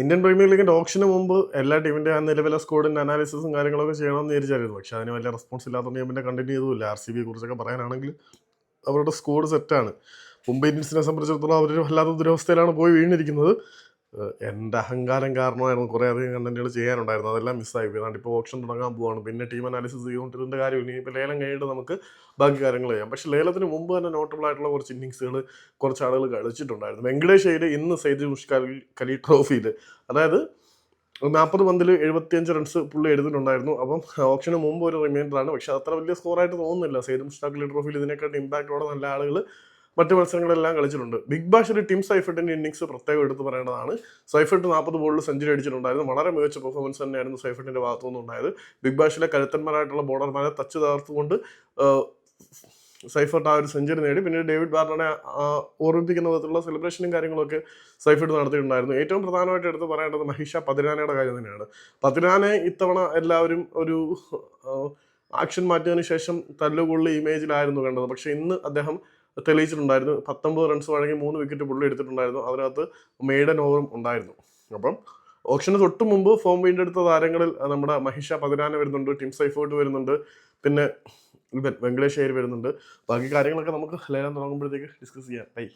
Indian premier ലീഗിന്റെ ഓപ്ഷന് മുമ്പ് എല്ലാ ടീമിന്റെ നിലവിലെ സ്കോഡിന്റെ അനാലിസിസും കാര്യങ്ങളൊക്കെ ചെയ്യണമെന്ന് വിചാരിച്ചായിരുന്നു പക്ഷെ അതിന് വലിയ റെസ്പോൺസ് ഇല്ലാത്തതുകൊണ്ട് ഞാൻ പിന്നെ കണ്ടിന്യൂ ചെയ്തുമില്ല. ആർ സി ബിയെ കുറിച്ചൊക്കെ പറയാനാണെങ്കിൽ അവരുടെ സ്കോഡ് സെറ്റാണ് മുംബൈ ഇന്ത്യൻസിനെ സംബന്ധിച്ചിടത്തോളം അവർ വല്ലാത്ത ദുരവസ്ഥയിലാണ് പോയി വീണിരിക്കുന്നത്. എന്റെ അഹങ്കാരം കാരണമായിരുന്നു കുറേ അധികം കണ്ടന്റുകൾ ചെയ്യാനുണ്ടായിരുന്നു അതെല്ലാം മിസ്സായി പോയി. അതുകൊണ്ട് ഇപ്പോൾ ഓപ്ഷൻ തുടങ്ങാൻ പോവാണ്. പിന്നെ ടീം അനാലിസിസ് ചെയ്തുകൊണ്ടിരുന്ന കാര്യമില്ല ഇനിയിപ്പോൾ ലേലം കഴിഞ്ഞിട്ട് നമുക്ക് ബാക്കി കാര്യങ്ങൾ ചെയ്യാം. പക്ഷേ ലേലത്തിന് മുമ്പ് തന്നെ നോട്ടബിൾ ആയിട്ടുള്ള കുറച്ച് ഇന്നിങ്സുകൾ കുറച്ച് ആളുകൾ കളിച്ചിട്ടുണ്ടായിരുന്നു. വെങ്കടേഷ് അയ്യർ ഇന്ന് സെയ്ദ് മുഷ്കാൽ കലി ട്രോഫിയിൽ അതായത് നാൽപ്പത് പന്തിൽ എഴുപത്തിയഞ്ച് റൺസ് പുള്ളി എഴുതിയിട്ടുണ്ടായിരുന്നു അപ്പം ഓപ്ഷന് മുമ്പ് ഒരു റിമൈൻഡർ ആണ്. പക്ഷേ അത്ര വലിയ സ്കോറായിട്ട് തോന്നുന്നില്ല. സൈദ് മുഷ്താഖ് അലി ട്രോഫിയിൽ ഇതിനെക്കാട്ടും ഇമ്പാക്റ്റോടെ നല്ല ആളുകൾ മറ്റു മത്സരങ്ങളെല്ലാം കളിച്ചിട്ടുണ്ട്. ബിഗ് ഒരു ടീം സൈഫട്ടിന്റെ ഇന്നിങ്സ് പ്രത്യേകം എടുത്തു പറയേണ്ടതാണ്. സൈഫട്ട് നാൽപ്പത് ബോളിൽ സെഞ്ചുറി അടിച്ചിട്ടുണ്ടായിരുന്നു. വളരെ മികച്ച പെർഫോമൻസ് തന്നെയായിരുന്നു സൈഫട്ടിന്റെ ഭാഗത്തു നിന്നുണ്ടായത്. ബിഗ് ബാഷിലെ കരുത്തന്മാരായിട്ടുള്ള ബോളർമാരെ തച്ചു തകർത്തുകൊണ്ട് സൈഫർട്ട് ആ ഒരു സെഞ്ചുറി നേടി. പിന്നീട് ഡേവിഡ് വാർണറെ ആ, ഓർമ്മിപ്പിക്കുന്ന വിധത്തിലുള്ള സെലിബ്രേഷനും കാര്യങ്ങളൊക്കെ സൈഫർട്ട് നടത്തിയിട്ടുണ്ടായിരുന്നു. ഏറ്റവും പ്രധാനമായിട്ട് എടുത്ത് പറയേണ്ടത് മഹിഷ പതിനാനയുടെ കാര്യം തന്നെയാണ്. പതിനാനെ ഇത്തവണ എല്ലാവരും ഒരു ആക്ഷൻ മാറ്റിയതിനു ശേഷം തല്ലുകൊള്ളി ഇമേജിലായിരുന്നു കണ്ടത്. പക്ഷെ ഇന്ന് അദ്ദേഹം തെളിയിച്ചിട്ടുണ്ടായിരുന്നു. പത്തൊമ്പത് റൺസ് വഴങ്ങി മൂന്ന് വിക്കറ്റ് പുള്ളി എടുത്തിട്ടുണ്ടായിരുന്നു. അതിനകത്ത് മെയ്ഡൻ ഓവറും ഉണ്ടായിരുന്നു. അപ്പം ഓപ്ഷന് തൊട്ട് മുമ്പ് ഫോം വീണ്ടെടുത്ത താരങ്ങളിൽ നമ്മുടെ മഹിഷ പതിനാന വരുന്നുണ്ട് ടിം സൈഫോർട്ട് വരുന്നുണ്ട് പിന്നെ വെങ്കടേഷ് അയ്യർ വരുന്നുണ്ട്. ബാക്കി കാര്യങ്ങളൊക്കെ നമുക്ക് ലേലം തുടങ്ങുമ്പോഴത്തേക്ക് ഡിസ്കസ് ചെയ്യാം. ബൈ.